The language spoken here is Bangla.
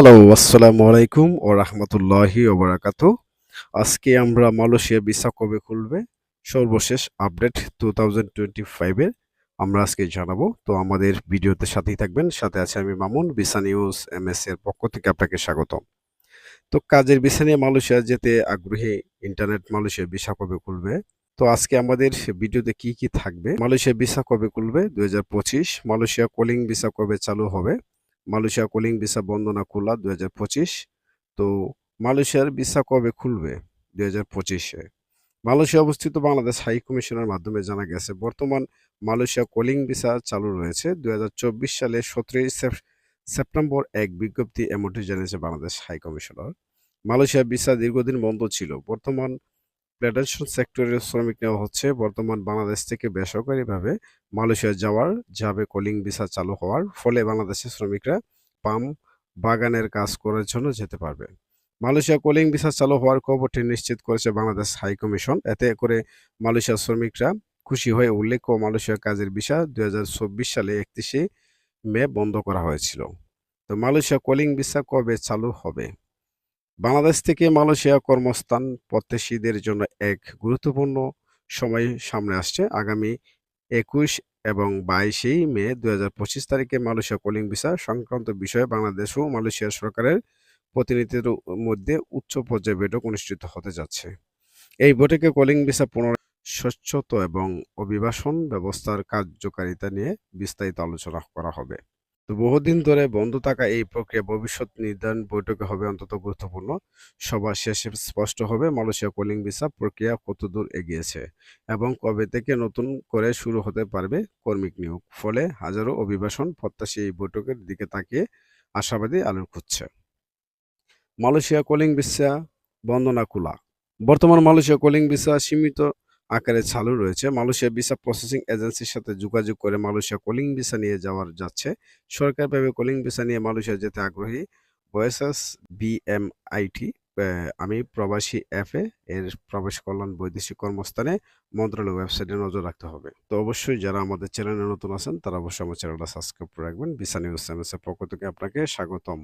হ্যালো আসসালামু আলাইকুম ও রহমতুল্লাহি ওবরাকাতু আজকে আমরা মালয়েশিয়া ভিসা কবে খুলবে? সর্বশেষ আপডেট টু থাউজেন্ড টোয়েন্টি ফাইভের আমরা আজকে জানাব। তো আমাদের ভিডিওতে সাথেই থাকবেন। সাথে আছে আমি Mamun, visa news M S এর পক্ষ থেকে আপনাকে স্বাগত তো কাজের ভিসা নিয়ে মালয়েশিয়া যেতে আগ্রহী ইন্টারনেট মালয়েশিয়া ভিসা কবে খুলবে? তো আজকে আমাদের ভিডিওতে কি কি থাকবে? মালয়েশিয়া ভিসা কবে খুলবে? দুই হাজার পঁচিশ মালয়েশিয়া কলিং ভিসা কবে চালু হবে? মালয়েশিয়া কলিং ভিসা বন্ধ না খোলা পঁচিশ। তো মালয়েশিয়ার ভিসা কবে খুলবে দুই হাজার পঁচিশে? মালয়েশিয়া অবস্থিত বাংলাদেশ হাই কমিশনের মাধ্যমে জানা গেছে, বর্তমান মালয়েশিয়া কলিং ভিসা চালু রয়েছে। দুই হাজার চব্বিশ সালে সতেরোই সেপ্টেম্বর এক বিজ্ঞপ্তি এমনটি জানিয়েছে Bangladesh high commissioner. Malaysia visa দীর্ঘদিন বন্ধ ছিল। বর্তমান প্ল্যান্টেশন সেক্টরের শ্রমিক নেওয়া হচ্ছে। বর্তমান বাংলাদেশ থেকে বেসরকারিভাবে মালয়েশিয়া যাওয়ার, যাবে কলিং ভিসা চালু হওয়ার, ফলে বাংলাদেশের শ্রমিকরা পাম বাগানের কাজ করার জন্য যেতে পারবে। মালয়েশিয়া কলিং ভিসা চালু হওয়ার খবরটি নিশ্চিত করেছে বাংলাদেশ হাই কমিশন। এতে করে মালয়েশিয়ার শ্রমিকরা খুশি হয়ে উল্লেখ্য, মালয়েশিয়া কাজের ভিসা দুই হাজার চব্বিশ সালে একত্রিশে মে বন্ধ করা হয়েছিল। তো মালয়েশিয়া কলিং ভিসা কবে চালু হবে? বাংলাদেশ থেকে মালয়েশিয়া কর্মস্থান প্রত্যাশীদের জন্য এক গুরুত্বপূর্ণ সময় সামনে আসছে। আগামী একুশ এবং বাইশেই মে দু হাজার পঁচিশ তারিখে মালয়েশিয়া কলিং ভিসা সংক্রান্ত বিষয়ে বাংলাদেশ ও মালয়েশিয়া সরকারের প্রতিনিধিদের মধ্যে উচ্চ পর্যায়ে বৈঠক অনুষ্ঠিত হতে যাচ্ছে। এই বৈঠকে কলিং ভিসা পুনরায় স্বচ্ছতা এবং অভিবাসন ব্যবস্থার কার্যকারিতা নিয়ে বিস্তারিত আলোচনা করা হবে। তো বহুদিন ধরে বন্ধ থাকা এই প্রক্রিয়া ভবিষ্যৎ নির্ধারণ বৈঠকে হবে অন্তত গুরুত্বপূর্ণ। সবার শেষে স্পষ্ট হবে মালয়েশিয়া কলিং ভিসা প্রক্রিয়া কতদূর এগিয়েছে এবং কবে থেকে নতুন করে শুরু হতে পারবে কর্মিক নিয়োগ। ফলে হাজারো অভিবাসন প্রত্যাশী এই বৈঠকের দিকে তাকিয়ে আশাবাদী আলোর খুঁজছে। মালয়েশিয়া কলিং ভিসা বন্ধ না খোলা বর্তমান মালয়েশিয়া কলিং ভিসা সীমিত আকারে চালু রয়েছে। মালয়েশিয়া ভিসা প্রসেসিং এজেন্সির সাথে যোগাযোগ করে মালয়েশিয়া কলিং ভিসা নিয়ে যাওয়ার যাচ্ছে। সরকারিভাবে কলিং ভিসা নিয়ে মালয়েশিয়া যেতে আগ্রহী বয়েসাস বিএমআইটি আমি প্রবাসী অ্যাপে এর প্রবেশ কল্যাণ বৈদেশিক কর্মস্থানে মন্ত্রণালয় ওয়েবসাইটে নজর রাখতে হবে। তো অবশ্যই যারা আমাদের চ্যানেলে নতুন আছেন, তারা অবশ্যই আমার চ্যানেলটা সাবস্ক্রাইব করে রাখবেন। নিউজ চ্যানেলের পক্ষ থেকে আপনাকে স্বাগতম।